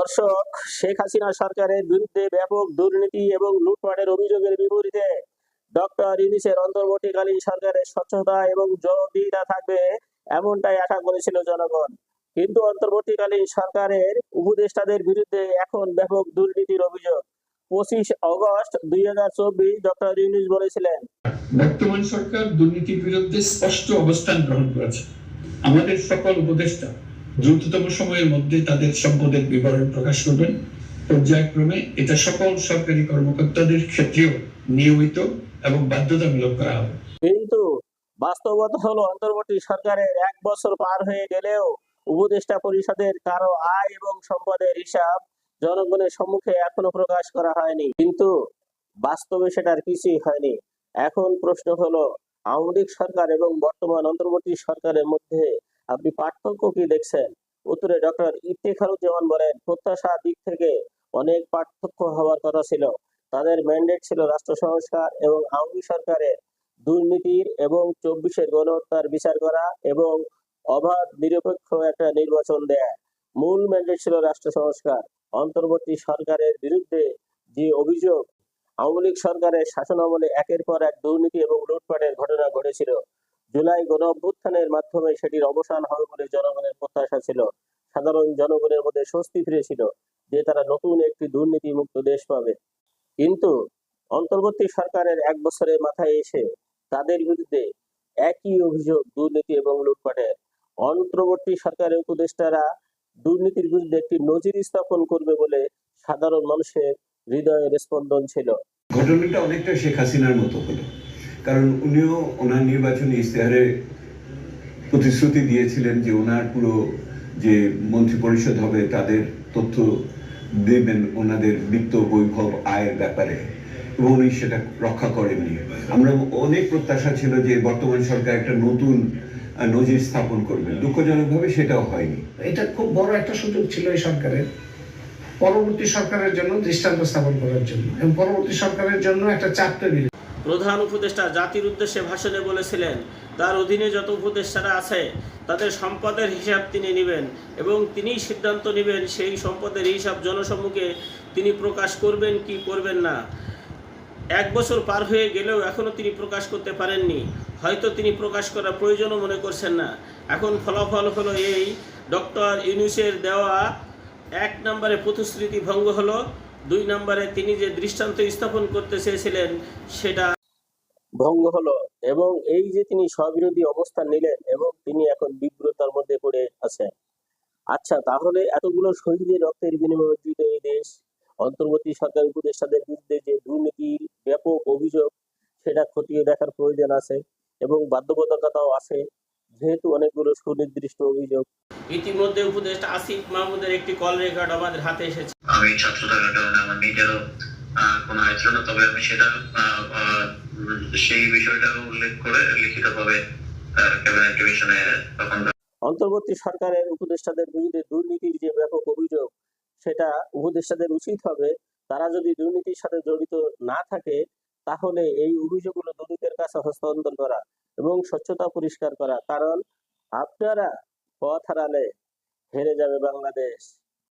দর্শক, শেখ হাসিনা সরকারের বিরুদ্ধে ব্যাপক দুর্নীতি এবং লুটপাটের অভিযোগের বিপরীতে ডক্টর ইউনিসের অন্তর্বর্তীকালীন সরকারের স্বচ্ছতা এবং জবাবদিহিতা থাকবে এমনটাই আশা করেছিল জনগণ। কিন্তু অন্তর্বর্তীকালীন সরকারের উপদেষ্টাদের বিরুদ্ধে এখন ব্যাপক দুর্নীতির অভিযোগ। পঁচিশ অগস্ট দুই হাজার চব্বিশ ডক্টর ইউনিস বলেছিলেন, বর্তমান সরকার দুর্নীতির বিরুদ্ধে স্পষ্ট অবস্থান গ্রহণ করেছে। আমাদের সকল উপদেষ্টা দ্রুততম সময়ের মধ্যে তাদের সম্পদের বিবরণ প্রকাশ করবেন। পর্যায়ক্রমে এটা সকল সরকারি কর্মকর্তাদের ক্ষেত্রেও নিয়মিত এবং বাধ্যতামূলক করা হবে। কিন্তু বাস্তবতা হলো অন্তর্বর্তী সরকারের এক বছর পার হয়ে গেলেও উপদেষ্টা পরিষদের কারও আয় এবং সম্পদের হিসাব জনগণের সম্মুখে এখনও প্রকাশ করা হয়নি। কিন্তু বাস্তবে সেটার কিছুই হয়নি। এখন প্রশ্ন হলো, আওয়ামী সরকার এবং বর্তমান অন্তর্বর্তী সরকারের মধ্যে আপনি পার্থক্য কি দেখছেন? উত্তরে ডক্টর ইফতেখারুজ্জামান বলেন প্রত্যাশা দিক থেকে অনেক পার্থক্য হওয়ার কথা ছিল। তাদের ম্যান্ডেট ছিল রাষ্ট্র সংস্কার এবং আওয়ামী সরকারের দুর্নীতির এবং চব্বিশের গণহত্যার বিচার করা এবং অবাধ, নিরপেক্ষ একটা নির্বাচন দেয়া। মূল ম্যান্ডেট ছিল রাষ্ট্র সংস্কার। অন্তর্বর্তী সরকারের বিরুদ্ধে যে অভিযোগ, আওয়ামী লীগ সরকারের শাসন আমলে একের পর এক দুর্নীতি এবং লুটপাটের ঘটনা ঘটেছিল। জুলাই গণ অভ্যুত্থানের মাধ্যমে সেটির অবসান হবে বলে জনগণের প্রত্যাশা ছিল। সাধারণ জনগণের মধ্যে স্বস্তি ফিরেছিল যে তারা নতুন একটি দুর্নীতি মুক্ত দেশ পাবে। কিন্তু অন্তর্বর্তী সরকারের এক বছরের মাথায় এসে তাদের বিরুদ্ধে একই অভিযোগ, দুর্নীতি এবং লুটপাটের। অন্তর্বর্তী সরকারের উপদেষ্টারা দুর্নীতির বিরুদ্ধে একটি নজির স্থাপন করবে বলে সাধারণ মানুষের হৃদয়ের স্পন্দন ছিল। ঘটনাটা অনেকটা শেখ হাসিনার মতো হলো। কারণ উনিও ওনার নির্বাচনী ইশতেহারে প্রতিশ্রুতি দিয়েছিলেন যে ওনার পুরো যে মন্ত্রী পরিষদ হবে, তাদের তথ্য দেবেন ওনাদের বিত্ত বৈভব আয়ের ব্যাপারে। এবং উনি সেটা রক্ষা করেননি। আমরা অনেক প্রত্যাশা ছিল যে বর্তমান সরকার একটা নতুন নজির স্থাপন করবেন দুঃখজনকভাবে সেটাও হয়নি। এটা খুব বড় একটা সুযোগ ছিল এই সরকারের, পরবর্তী সরকারের জন্য দৃষ্টান্ত স্থাপন করার জন্য। এবং পরবর্তী সরকারের জন্য একটা চাপ তৈরি প্রধান উপদেষ্টা জাতির উদ্দেশ্যে ভাষণে বলেছিলেন, তার অধীনে যত উপদেষ্টারা আছে, তাদের সম্পদের হিসাব তিনি নেবেন এবং তিনি সিদ্ধান্ত নেবেন সেই সম্পদের হিসাব জনসম্মুখে তিনি প্রকাশ করবেন কি করবেন না। এক বছর পার হয়ে গেলেও এখনও তিনি প্রকাশ করতে পারেননি। হয়তো তিনি প্রকাশ করার প্রয়োজনও মনে করছেন না। এখন ফলাফল হলো এই, ডক্টর ইউনুসের দেওয়া এক নম্বরে প্রতিশ্রুতি ভঙ্গ হলো। দুই নম্বরে তিনি যে দৃষ্টান্ত স্থাপন করতে চেয়েছিলেন সেটা ভঙ্গ হলো এবং এই যে তিনি স্ববিরোধী অবস্থান নিলেন এবং তিনি এখন বিব্রতার মধ্যে পড়ে আছেন। আচ্ছা তাহলে এতগুলো শহীদের রক্তের বিনিময়ে অর্জিত এই দেশ অন্তর্বর্তী সরকার উপদেষ্টাদের বিরুদ্ধে যে দুর্নীতির ব্যাপক অভিযোগ সেটা খতিয়ে দেখার প্রয়োজন আছে এবং বাধ্যবাধকতাও আছে যেহেতু অনেকগুলো সুনির্দিষ্ট অভিযোগ। ইতিমধ্যে উপদেষ্টা আসিফ মাহমুদের একটি কল রেকর্ড আমাদের হাতে এসেছে। আমি ছাত্র থাকার কারণে আমার নিজেরও কোনো ছিল না। তবে আমি সেটা সেই বিষয়টা উল্লেখ করে লিখিতভাবে ক্যাবিনেট ডিভিশনে তখন অন্তর্বর্তী সরকারের উপদেষ্টাদের বিরুদ্ধে দুর্নীতির যে ব্যাপক অভিযোগ, সেটা উপদেষ্টাদের উচিত হবে। তারা যদি দুর্নীতির সাথে জড়িত না থাকে, তাহলে এই অভিযোগগুলো দুদকের কাছে হস্তান্তর করা এবং স্বচ্ছতা পরিষ্কার করা। কারণ আপনারা পথ হারালে হেরে যাবে বাংলাদেশ।